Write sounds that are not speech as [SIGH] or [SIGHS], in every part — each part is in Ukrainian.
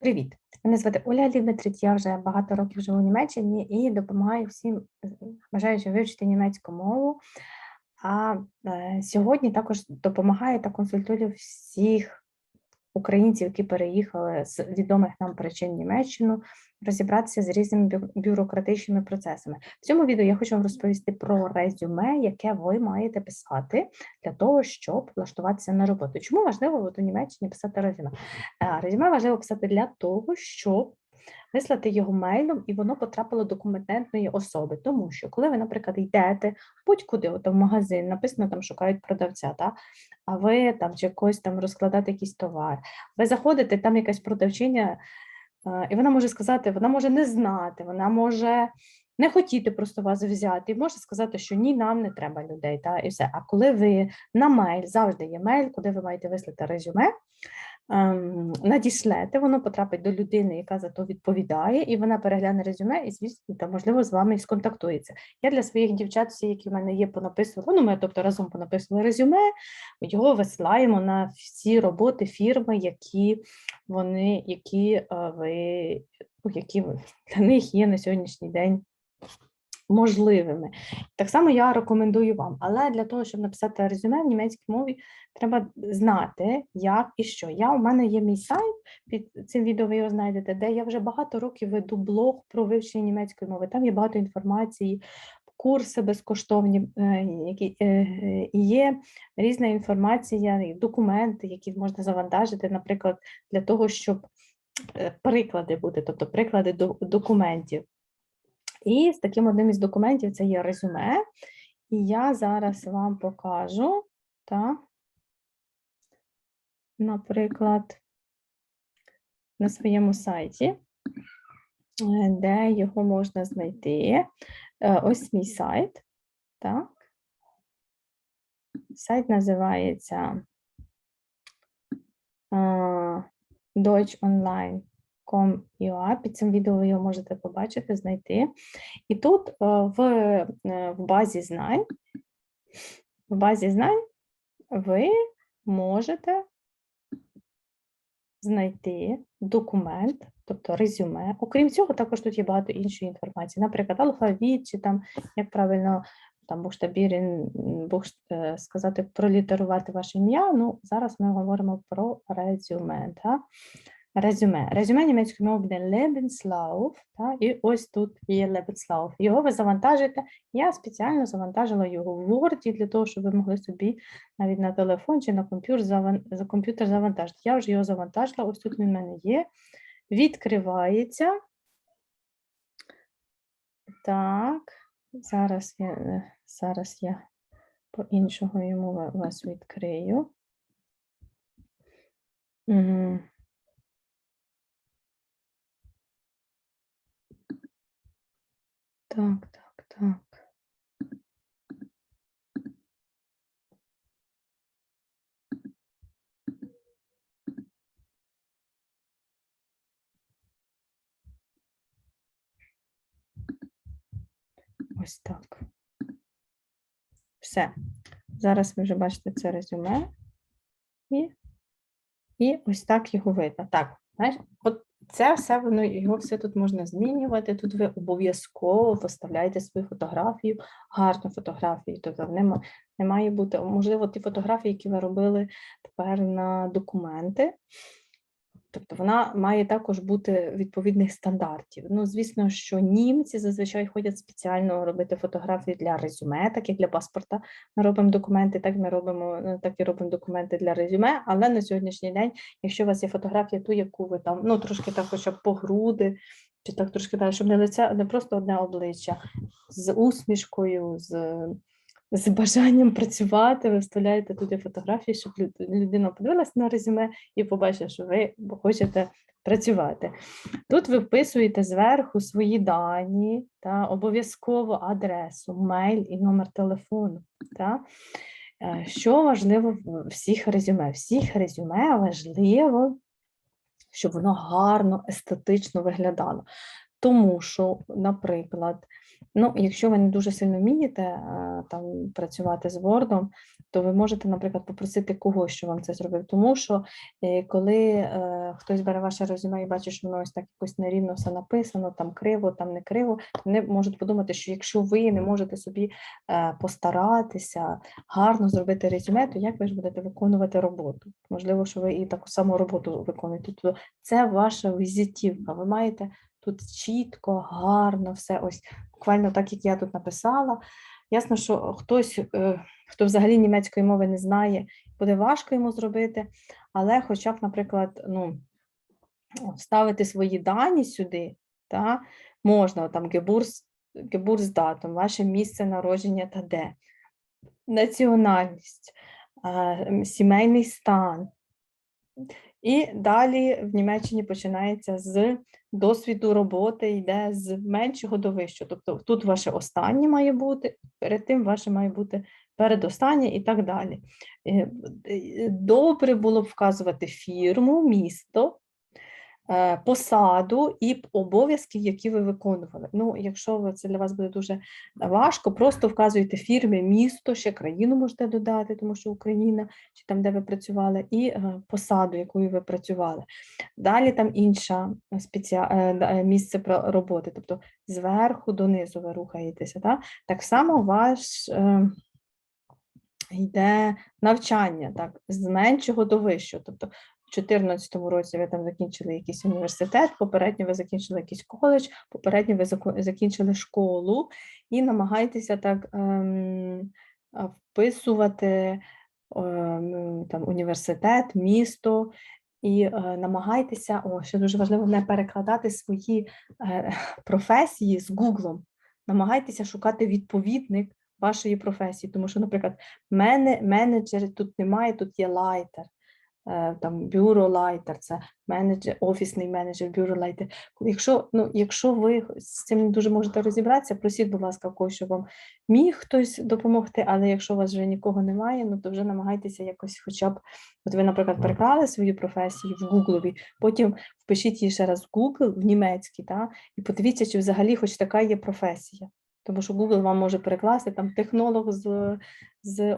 Привіт! Мене звати Оля Лівметрит, я вже багато років живу в Німеччині і допомагаю всім бажаючим вивчити німецьку мову. А е, сьогодні також допомагаю та консультую всіх українців, які переїхали з відомих нам причин Німеччину, розібратися з різними бюрократичними процесами. В цьому відео я хочу вам розповісти про резюме, яке ви маєте писати для того, щоб влаштуватися на роботу. Чому важливо от у Німеччині писати резюме? Е, Резюме важливо писати для того, щоб вислати його мейлом, і воно потрапило до компетентної особи. Тому що, коли ви, наприклад, йдете будь-куди, от в магазин, написано там шукають продавця, та? а ви там чи когось там розкладати якийсь товар, ви заходите, там якась продавчиня, і вона може сказати, вона може не знати, вона може. Не хотіти просто вас взяти, і може сказати, що ні, нам не треба людей, та і все. А коли ви на мейл, завжди є мейл, куди ви маєте вислати резюме, надішлете, воно потрапить до людини, яка за то відповідає, і вона перегляне резюме, і звісно, та можливо з вами і сконтактується. Я для своїх дівчат, всі, які в мене є, понаписувала, ну ми, тобто разом понаписували резюме, його висилаємо на всі роботи фірми, які вони, які е, ви, ну, які для них є на сьогоднішній день можливими. Так само я рекомендую вам, але для того, щоб написати резюме в німецькій мові, треба знати, як і що. Я у мене є мій сайт, під цим відео ви його знайдете, де я вже багато років веду блог про вивчення німецької мови. Там є багато інформації, курси безкоштовні, е, які е, є різна інформація, документи, які можна завантажити, наприклад, для того, щоб е, приклади бути, тобто приклади до- документів. І з таким одним із документів це є резюме. І я зараз вам покажу, та, наприклад, на своєму сайті, е, де його можна знайти. Е, Ось мій сайт. Так. Сайт називається а, deutschonline.com.ua. Під цим відео ви його можете побачити, знайти. І тут е, в, е, в базі знань, в базі знань ви можете знайти документ, тобто резюме. Окрім цього, також тут є багато іншої інформації, наприклад, алфавіт, чи там як правильно там буштабірін, бухш, е, сказати, пролітерувати ваше ім'я. Ну, зараз ми говоримо про резюме. Та? Резюме. Резюме німецькою мовою буде Lebenslauf, та? і ось тут є Lebenslauf. Його ви завантажите. Я спеціально завантажила його в Word для того, щоб ви могли собі навіть на телефон чи на комп'ютер заван... за комп'ютер завантажити. Я вже його завантажила, ось тут він в мене є. Відкривається. Так, зараз я, зараз я по-іншому йому вас відкрию. Мгм. Так, так, так. Ось так. Все. Зараз ви вже бачите це резюме. І, і ось так його видно. Так, знаєш, от це все воно його все тут можна змінювати. Тут ви обов'язково поставляєте свою фотографію, гарну фотографію. Тобто в нема, не має бути, можливо, ті фотографії, які ви робили тепер на документи. Тобто вона має також бути відповідних стандартів. Ну, звісно, що німці зазвичай ходять спеціально робити фотографії для резюме, так як для паспорта. Ми робимо документи, так ми робимо, е, так і робимо документи для резюме. Але на сьогоднішній день, якщо у вас є фотографія, ту, яку ви там, ну трошки так, хоча б по груди, чи так трошки далі, щоб не лице, не просто одне обличчя з усмішкою, з, з бажанням працювати, ви вставляєте туди фотографії, щоб людина подивилась на резюме і побачила, що ви хочете працювати. Тут ви вписуєте зверху свої дані, та обов'язково адресу, мейл і номер телефону. Та. Е, Що важливо в всіх резюме? Всіх резюме важливо, щоб воно гарно, естетично виглядало. Тому що, наприклад, Ну, якщо ви не дуже сильно вмієте е, там працювати з Word, то ви можете, наприклад, попросити когось, що вам це зробив. Тому що е, коли е, хтось бере ваше резюме і бачить, що воно ось так якось нерівно все написано, там криво, там не криво, вони можуть подумати, що якщо ви не можете собі постаратися гарно зробити резюме, то як ви ж будете виконувати роботу? Можливо, що ви і таку саму роботу виконуєте. Тобто це ваша візитівка. Ви маєте тут чітко, гарно все ось буквально так, як я тут написала. Ясно, що хтось, е, хто взагалі німецької мови не знає, буде важко йому зробити, але хоча б, наприклад, ну, вставити свої дані сюди, та, можна там гебурс, гебурсдатум, ваше місце народження та де, національність, сімейний стан. І далі в Німеччині починається з досвіду роботи, йде з меншого до вищого. Тобто тут ваше останнє має бути, перед тим ваше має бути передостаннє і так далі. Е, е, Добре було б вказувати фірму, місто, посаду і обов'язки, які ви виконували. Ну, якщо це для вас буде дуже важко, просто вказуйте фірми, місто, ще країну можете додати, тому що Україна, чи там, де ви працювали, і е, посаду, якою ви працювали. Далі там спеціа... е, е, місце роботи, тобто зверху донизу ви рухаєтеся. Так, так само ваш е, йде навчання, так, з меншого до вищого. Тобто 2014 році ви там закінчили якийсь університет, попередньо ви закінчили якийсь коледж, попередньо ви закінчили школу і намагайтеся так ем, вписувати ем, там, університет, місто. І е, намагайтеся, о, що дуже важливо, не перекладати свої е, професії з Гуглом. Намагайтеся шукати відповідник вашої професії. Тому що, наприклад, мене, менеджер тут немає, тут є лайтер, там бюро лайтер, це менеджер, офісний менеджер, бюро лайтер. Якщо, ну, якщо ви з цим не дуже можете розібратися, просіть, будь ласка, когось, щоб вам міг хтось допомогти, але якщо у вас вже нікого немає, ну то вже намагайтеся якось хоча б, от ви, наприклад, переклали свою професію в Гуглові, потім впишіть її ще раз в Google, в німецький, та, і подивіться, чи взагалі хоч така є професія. Тому що Google вам може перекласти там технолог з, з е,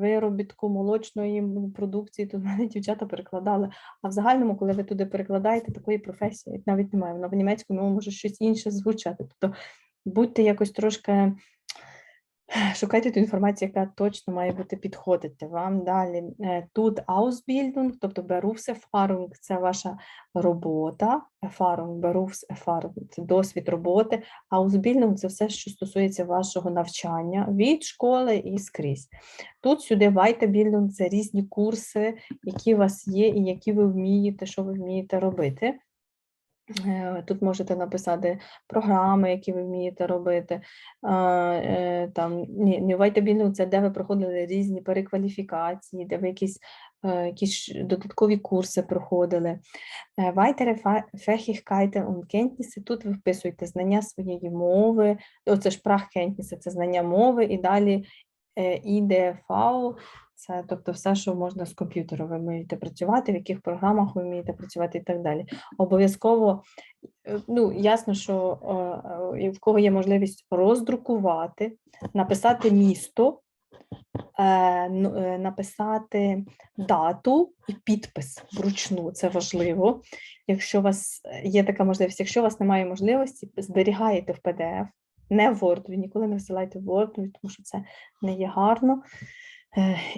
виробітку молочної продукції. Тут мене дівчата перекладали. А в загальному, коли ви туди перекладаєте, такої професії навіть немає. Вона в німецькому може щось інше звучати. Тобто будьте якось трошки. Шукайте ту інформацію, яка точно має бути підходити вам далі. Е, Тут Ausbildung, тобто Berufserfahrung – це ваша робота, Erfahrung, Berufserfahrung – це досвід роботи, Ausbildung – це все, що стосується вашого навчання від школи і скрізь. Тут сюди Weiterbildung – це різні курси, які у вас є і які ви вмієте, що ви вмієте робити. Е, Тут можете написати програми, які ви вмієте робити. Е, Там, не Weiterbildung – це де ви проходили різні перекваліфікації, де ви якісь, е, якісь додаткові курси проходили. Weitere Fähigkeiten und Kenntnisse. Тут ви вписуєте знання своєї мови, оце ж Sprachkenntnisse – це знання мови, і далі IDV це тобто все, що можна з комп'ютером ви вмієте працювати, в яких програмах ви вмієте працювати і так далі. Обов'язково, е, ну ясно, що е, е, в кого є можливість роздрукувати, написати місто, е, ну, е, написати дату і підпис вручну. Це важливо. Якщо у вас є така можливість, якщо у вас немає можливості, зберігаєте в PDF, не в Word, ви ніколи не всилайте в Word, тому що це не є гарно.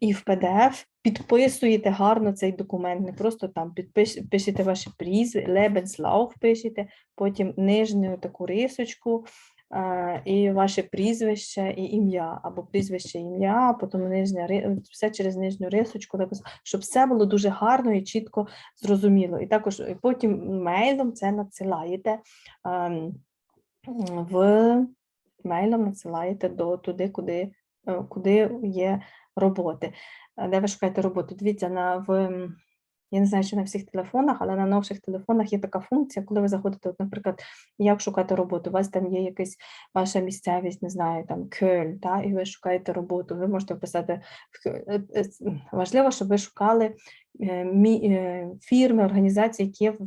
І в PDF підписуєте гарно цей документ, не просто там підпиш, пишете ваші прізви, Lebenslauf пишете, потім нижню таку рисочку, е, і ваше прізвище і ім'я, або прізвище, ім'я, потім нижня все через нижню рисочку, щоб все було дуже гарно і чітко зрозуміло. І також е, потім мейлом це надсилаєте ем, в мейлом надсилаєте до туди, куди, е, куди є роботи. Е, Де ви шукаєте роботу? Дивіться на в. Я не знаю, чи на всіх телефонах, але на новших телефонах є така функція, коли ви заходите, от, наприклад, як шукати роботу. У вас там є якась ваша місцевість, не знаю, там кель, та, і ви шукаєте роботу. Ви можете вписати. Е, е, Важливо, щоб ви шукали фірми, організації, які в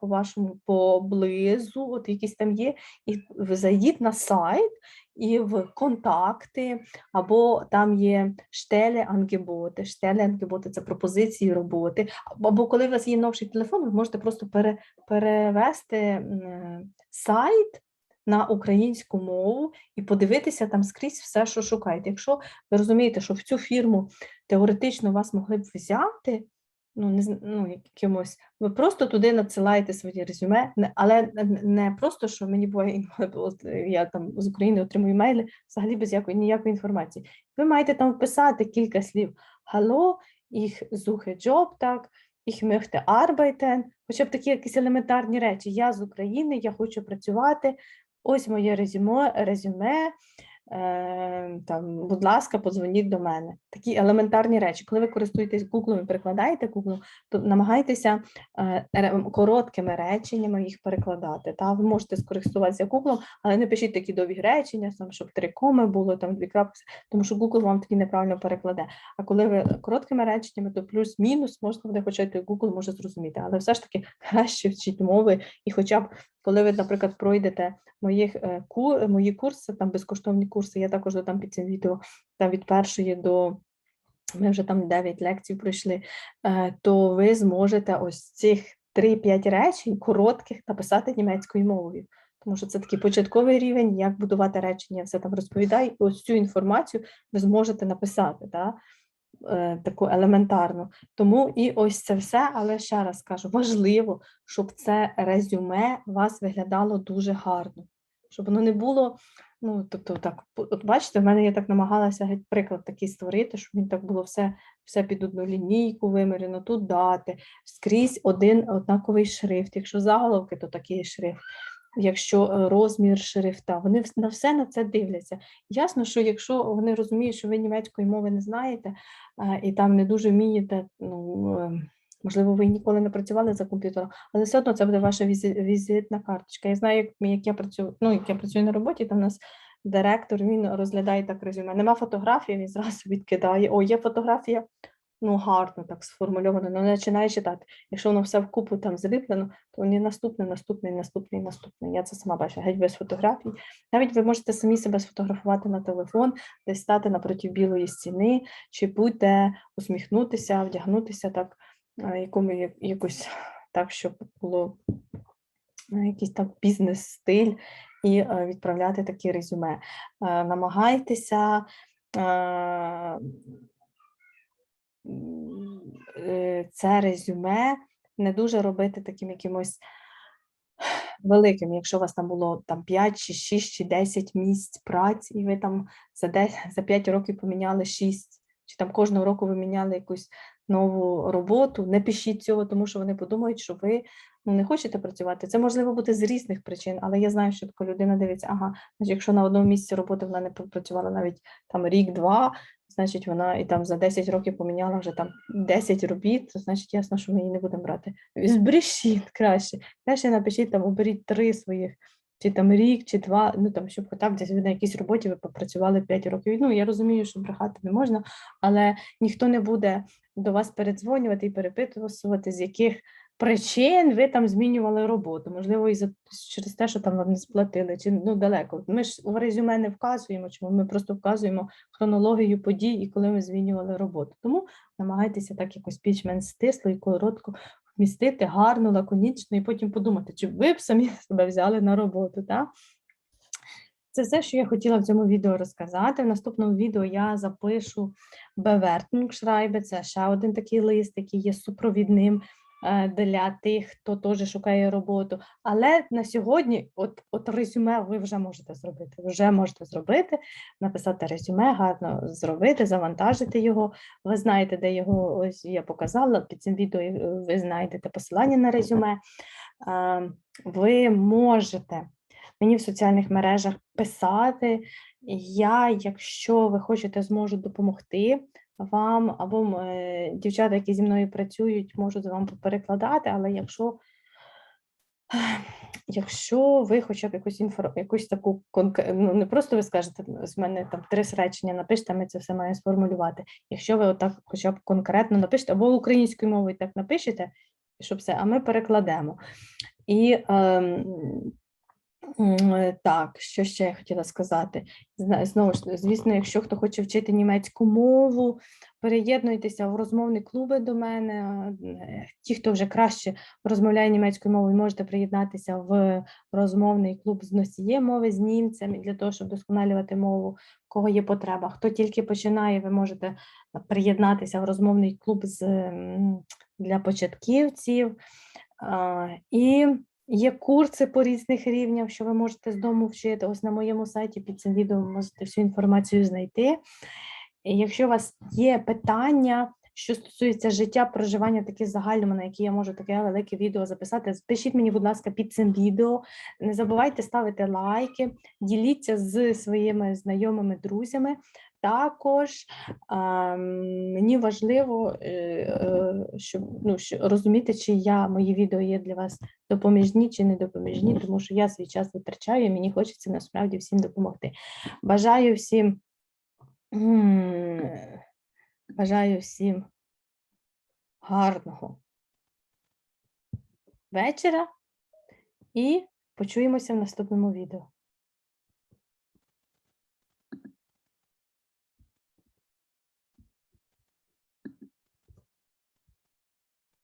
по вашому поблизу, от якісь там є, і зайдіть на сайт і в контакти, або там є штелі ангеботи. Штелі ангеботи це пропозиції роботи. Або коли у вас є новший телефон, ви можете просто пере, перевести е, сайт на українську мову і подивитися там скрізь все, що шукаєте. Якщо ви розумієте, що в цю фірму теоретично вас могли б взяти, ну, не, ну, якимось, ви просто туди надсилаєте своє резюме, але не- просто, що мені інколи, е, я там з України отримую мейли, взагалі без якої, ніякої інформації. Ви маєте там вписати кілька слів. Hallo, ich suche Job, так, ich möchte arbeiten, хоча б такі якісь елементарні речі. Я з України, я хочу працювати, ось моє резюме, резюме там, будь ласка, подзвоніть до мене. Такі елементарні речі. Коли ви користуєтесь Google і перекладаєте Google, то намагайтеся е, короткими реченнями їх перекладати. Та? Ви можете скористуватися Google, але не пишіть такі довгі речення, там, щоб три коми було, там дві крапки, тому що Google вам тоді неправильно перекладе. А коли ви короткими реченнями, то плюс-мінус можна буде, хоча й Google може зрозуміти. Але все ж таки [LAUGHS] краще вчіть мови, і хоча б коли ви, наприклад, пройдете моїх е, мої курси, там безкоштовні курси, я також додам під цим відео там від першої до. Ми вже там 9 лекцій пройшли, е, то ви зможете ось цих 3-5 речень коротких написати німецькою мовою. Тому що це такий початковий рівень, як будувати речення, я все там розповідаю. І ось цю інформацію ви зможете написати, да? е, таку елементарну. Тому і ось це все, але ще раз кажу, важливо, щоб це резюме у вас виглядало дуже гарно, щоб воно не було. Ну, тобто, так, от бачите, в мене я так намагалася геть приклад такий створити, щоб він так було все, все під одну лінійку вимірено, тут дати, скрізь один однаковий шрифт. Якщо заголовки, то такий шрифт. Якщо е, розмір шрифта, вони на все на це дивляться. Ясно, що якщо вони розуміють, що ви німецької мови не знаєте е, і там не дуже вмієте, ну е, можливо, ви ніколи не працювали за комп'ютером, але все одно це буде ваша візи- візитна карточка. Я знаю, як, як я працюю, ну як я працюю на роботі, там у нас директор він розглядає так резюме. Нема фотографії, він зразу відкидає. О, є фотографія. Ну, гарно так сформульовано, ну, не починає читати. Якщо воно все вкупу там зліплено, то ні наступне, наступний, наступний, наступний. Я це сама бачу, геть без фотографій. Навіть ви можете самі себе сфотографувати на телефон, десь стати напроти білої стіни, чи будь-де усміхнутися, вдягнутися так, якому я- якось так, щоб було е, якийсь там бізнес-стиль і е, відправляти такі резюме. Е, Намагайтеся. е, це резюме не дуже робити таким якимось великим. Якщо у вас там було там 5 чи 6 чи 10 місць праці, і ви там за 10, за 5 років поміняли 6, чи там кожного року ви міняли якусь нову роботу, не пишіть цього, тому що вони подумають, що ви ну, не хочете працювати. Це можливо бути з різних причин, але я знаю, що така людина дивиться, ага, значить, якщо на одному місці роботи вона не попрацювала навіть там рік-два, значить вона і там за 10 років поміняла вже там 10 робіт, то значить ясно, що ми її не будемо брати. Збережіть краще. Краще напишіть там, оберіть три своїх, чи там рік, чи два, ну там, щоб хоча б десь ви на якійсь роботі ви попрацювали 5 років. Ну, я розумію, що брехати не можна, але ніхто не буде до вас передзвонювати і перепитувати, з яких причин ви там змінювали роботу. Можливо, і за через те, що там вам не сплатили, чи ну далеко. Ми ж в резюме не вказуємо, чому ми просто вказуємо хронологію подій і коли ми змінювали роботу. Тому намагайтеся так якось більш-менш стисло і коротко вмістити, гарно, лаконічно, і потім подумати, чи ви б самі [LAUGHS] себе взяли на роботу. Так? Це все, що я хотіла в цьому відео розказати. В наступному відео я запишу Bewertungsschreibe, це ще один такий лист, який є супровідним для тих, хто теж шукає роботу. Але на сьогодні, от, от резюме ви вже можете зробити. Вже можете зробити, написати резюме, гарно зробити, завантажити його. Ви знаєте, де його ось я показала. Під цим відео е, ви знайдете посилання на резюме. Е, Ви можете мені в соціальних мережах писати. Я, якщо ви хочете, зможу допомогти вам, або е, дівчата, які зі мною працюють, можуть вам перекладати, але якщо [SIGHS] Якщо ви хоча б якусь інфор... якусь таку ну не просто ви скажете з мене там три речення напишете, ми це все маємо сформулювати. Якщо ви отак хоча б конкретно напишете, або українською мовою так напишете, щоб все, а ми перекладемо. І ем, так, що ще я хотіла сказати? Знову ж, звісно, якщо хто хоче вчити німецьку мову, переєднуйтеся в розмовні клуби до мене. е, Ті, хто вже краще розмовляє німецькою мовою, можете приєднатися в розмовний клуб з носієм мови з німцями для того, щоб досконалювати мову, кого є потреба. Хто тільки починає, ви можете приєднатися в розмовний клуб з, для початківців. І є курси по різних рівнях, що ви можете з дому вчити. Ось на моєму сайті під цим відео можете всю інформацію знайти. Якщо у вас є питання, що стосується життя, проживання такі загальними, на які я можу таке велике відео записати, пишіть мені, будь ласка, під цим відео. Не забувайте ставити лайки, діліться з своїми знайомими, друзями. Також мені важливо е, е, щоб ну, розуміти, чи я мої відео є для вас допоміжні чи не допоміжні, тому що я свій час витрачаю, і мені хочеться насправді всім допомогти. Бажаю всім. Бажаю всім гарного вечора і почуємося в наступному відео.